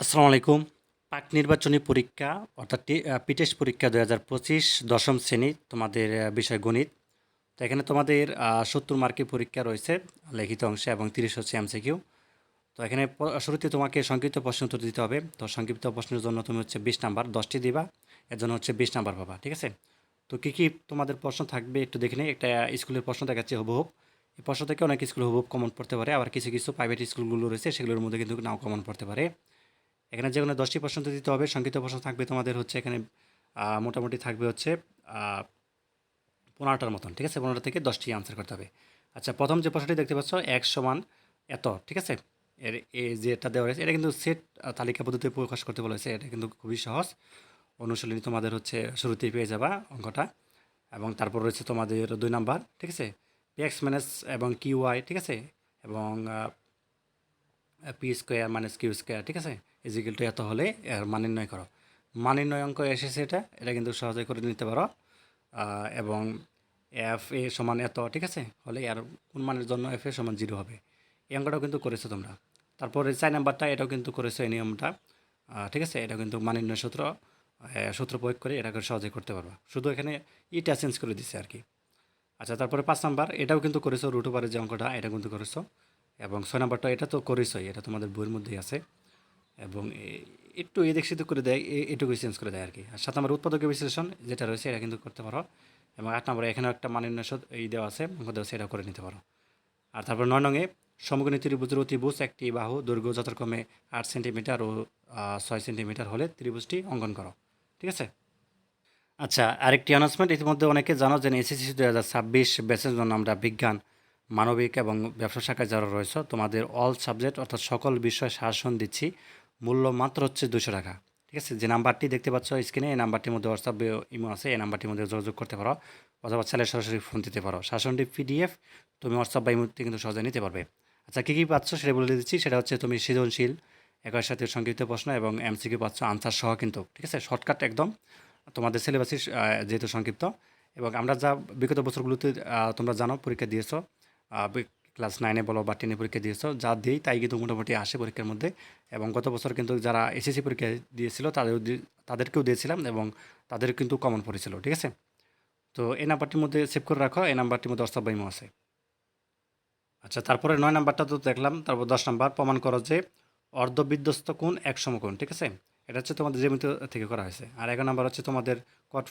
আসসালামু আলাইকুম। পাক নির্বাচনী পরীক্ষা, অর্থাৎ পিটেস পরীক্ষা দু হাজার পঁচিশ দশম শ্রেণি, তোমাদের বিষয় গণিত। তো এখানে তোমাদের সত্তর মার্কের পরীক্ষা রয়েছে, লিখিত অংশে এবং তিরিশ হচ্ছে এমসিকিউ। তো এখানে শুরুতে তোমাকে সংক্ষিপ্ত প্রশ্ন উত্তর দিতে হবে। তো সংক্ষিপ্ত প্রশ্নের জন্য তুমি হচ্ছে বিশ নাম্বার, দশটি দিবা, এর জন্য হচ্ছে বিশ নাম্বার পাবা, ঠিক আছে? তো কী কী তোমাদের প্রশ্ন থাকবে একটু দেখে নিই। একটা স্কুলের প্রশ্ন দেখাচ্ছে হুবহুব এই প্রশ্ন থেকে অনেক স্কুল হুবহুব কমন পড়তে পারে, আবার কিছু কিছু প্রাইভেট স্কুলগুলো রয়েছে, সেগুলোর মধ্যে কিন্তু নাও কমন পড়তে পারে। এখানে যে কোনো দশটি প্রশ্ন দিতে হবে, সংক্ষিপ্ত প্রশ্ন থাকবে তোমাদের হচ্ছে এখানে মোটামুটি থাকবে হচ্ছে পনেরোটার মতন, ঠিক আছে? পনেরোটা থেকে দশটি আনসার করতে হবে। আচ্ছা প্রথম যে প্রশ্নটি দেখতে পাচ্ছ, এক সমান এত, ঠিক আছে? এর, এ, যেটা দেওয়া হয়েছে এটা কিন্তু সেট তালিকা পদ্ধতিতে প্রকাশ করতে বলেছে এটা কিন্তু খুবই সহজ। অনুশীলনী তোমাদের হচ্ছে শুরুতেই পেয়ে যাবা অঙ্কটা। এবং তারপর রয়েছে তোমাদের দুই নাম্বার, ঠিক আছে? এক্স মাইনাস এবং কিউ ওয়াই ঠিক আছে? এবং P square minus Q square ঠিক আছে? ইজিক্যাল টু এত হলে এর মান নির্ণয় করো। মান নির্ণয় অঙ্ক এসেছে এটা এটা কিন্তু সহজে করে নিতে পারো। এবং এফ এ সমান এত, ঠিক আছে? হলে আর কোন মানের জন্য এফ এ সমান জিরো হবে। এই অঙ্কটাও কিন্তু করেছ তোমরা। তারপরে চার নাম্বারটা, এটাও কিন্তু করেছ এই নিয়মটা। ঠিক আছে? এটা কিন্তু মান নির্ণয় সূত্র সূত্র প্রয়োগ করে এটাকে সহজে করতে পারবা। শুধু এখানে ইটা চেঞ্জ করে দিচ্ছে আর কি। আচ্ছা তারপরে পাঁচ নাম্বার, এটাও কিন্তু করেছ রুট ওভারের যে অঙ্কটা, এটা কিন্তু করেছ। এবং ছয় নাম্বারটা, এটা তো করেছোই এটা তোমাদের বইয়ের মধ্যেই আছে। এবং একটু এদিক সেদিক করে দেয় এটুকু চেঞ্জ করে দেয় আর কি। আর সাত নম্বর উৎপাদকের বিশ্লেষণ যেটা রয়েছে, এটা কিন্তু করতে পারো। এবং আট নম্বরে এখানেও একটা মানিন্য এই দেওয়া আছে এটা করে নিতে পারো। আর তারপর নয় নঙে সমগ্রী ত্রিভুজের অতিভুজ একটি বাহু, দৈর্ঘ্য যথাক্রমে আট সেন্টিমিটার ও ছয় সেন্টিমিটার হলে ত্রিভুজটি অঙ্কন করো। ঠিক আছে? আচ্ছা আরেকটি অ্যানাউন্সমেন্ট ইতিমধ্যে অনেকে জানো যে এসএসসি দু হাজার ছাব্বিশ ব্যাচের জন্য আমরা বিজ্ঞান মানবিক এবং ব্যবসা শাখায় যারা রয়েছে, তোমাদের অল সাবজেক্ট অর্থাৎ সকল বিষয় শাসন দিচ্ছি। মূল্য মাত্র হচ্ছে দুশো টাকা। ঠিক আছে? যে নাম্বারটি দেখতে পাচ্ছ স্ক্রিনে এই নাম্বারটির মধ্যে হোয়াটসঅ্যাপ ইমো আছে, এই নাম্বারটির মধ্যে যোগাযোগ করতে পারো অথবা ছেলে সরাসরি ফোন দিতে পারো। শাসনটি পিডিএফ তুমি হোয়াটসঅ্যাপ বা ইমোতে কিন্তু সহজে নিতে পারবে। আচ্ছা কী কী পাচ্ছ সেটা বলে দিচ্ছি। সেটা হচ্ছে তুমি সৃজনশীল, একই সাথে সংক্ষিপ্ত প্রশ্ন এবং এমসিকিউ পাচ্ছ আনসার সহ কিন্তু। ঠিক আছে? শর্টকাট একদম। তোমাদের সিলেবাসই যেহেতু সংক্ষিপ্ত এবং আমরা যা বিগত বছরগুলোতে তোমরা জানো, পরীক্ষা দিয়েছ ক্লাস নাইনে বলো বা টেনে পরীক্ষা দিয়েছ, যা দিয়েই তাই কিন্তু মোটামুটি আসে পরীক্ষার মধ্যে। এবং গত বছর কিন্তু যারা এসএসসি পরীক্ষা দিয়েছিল তাদের তাদেরকেও দিয়েছিলাম এবং তাদের কিন্তু কমন পড়েছিল, ঠিক আছে? তো এই নাম্বারটির মধ্যে সেভ করে রাখো এই নাম্বারটির মধ্যে অস্তাব বাইমো আছে। আচ্ছা তারপরে নয় নাম্বারটা তো দেখলাম, তারপর দশ নাম্বার, প্রমাণ করো যে অর্ধবিধ্বস্ত কোণ এক সমকোণ, ঠিক আছে? এটা হচ্ছে তোমাদের জ্যামিতি থেকে করা হয়েছে। আর এগারো নাম্বার হচ্ছে তোমাদের কট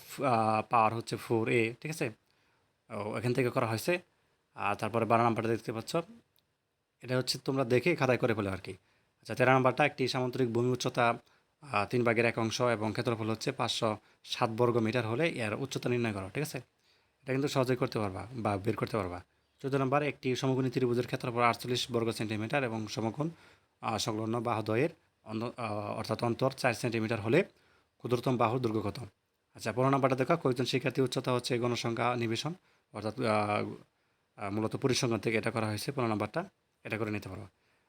পাওয়ার হচ্ছে ফোর এ ঠিক আছে? ও, এখান থেকে করা হয়েছে। আর তারপরে বারো নাম্বারটা দেখতে পাচ্ছ। এটা হচ্ছে তোমরা দেখে খাতায় করে ফেলো আর কি আচ্ছা তেরো নাম্বারটা একটি সামুদ্রিক ভূমি উচ্চতা তিন ভাগের এক অংশ এবং ক্ষেত্রফল হচ্ছে পাঁচশো সাত বর্গ মিটার হলে এর উচ্চতা নির্ণয় করো, ঠিক আছে? এটা কিন্তু সহজেই করতে পারবা বা বের করতে পারবা। চোদ্দ নম্বর, একটি সমকোণী ত্রিভুজের ক্ষেত্রফল আটচল্লিশ বর্গ সেন্টিমিটার এবং সমকোণ সংলগ্ন বাহুদ্বয়ের অর্থাৎ অন্তর চার সেন্টিমিটার হলে ক্ষুদ্রতম বাহুর দৈর্ঘ্য কত? আচ্ছা পনেরো নাম্বারটা দেখা, কয়েকজন শিক্ষার্থী উচ্চতা হচ্ছে গণসংখ্যা নিবেশন, অর্থাৎ মূলত পরিসংখ্যান থেকে এটা করা হয়েছে, পনেরো নাম্বারটা, এটা করে নিতে পারো।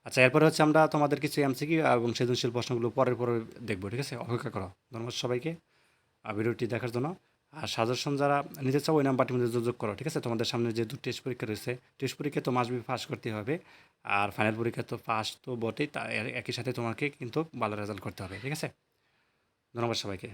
আচ্ছা এরপরে হচ্ছে আমরা তোমাদের কিছু এমসিকিউ এবং সৃজনশীল প্রশ্নগুলো পরের পরে দেখব, ঠিক আছে? অপেক্ষা করো। ধন্যবাদ সবাইকে ভিডিওটি দেখার জন্য। আর সাজেশন যারা নিতে চাও, ওই নাম্বারটির মধ্যে যোগাযোগ করো, ঠিক আছে? তোমাদের সামনে যে যেহেতু টেস্ট পরীক্ষা রয়েছে, টেস্ট পরীক্ষা তো মাসবি পাস করতে হবে। আর ফাইনাল পরীক্ষা তো পাস তো বটেই, তা একই সাথে তোমাকে কিন্তু ভালো রেজাল্ট করতে হবে, ঠিক আছে? ধন্যবাদ সবাইকে।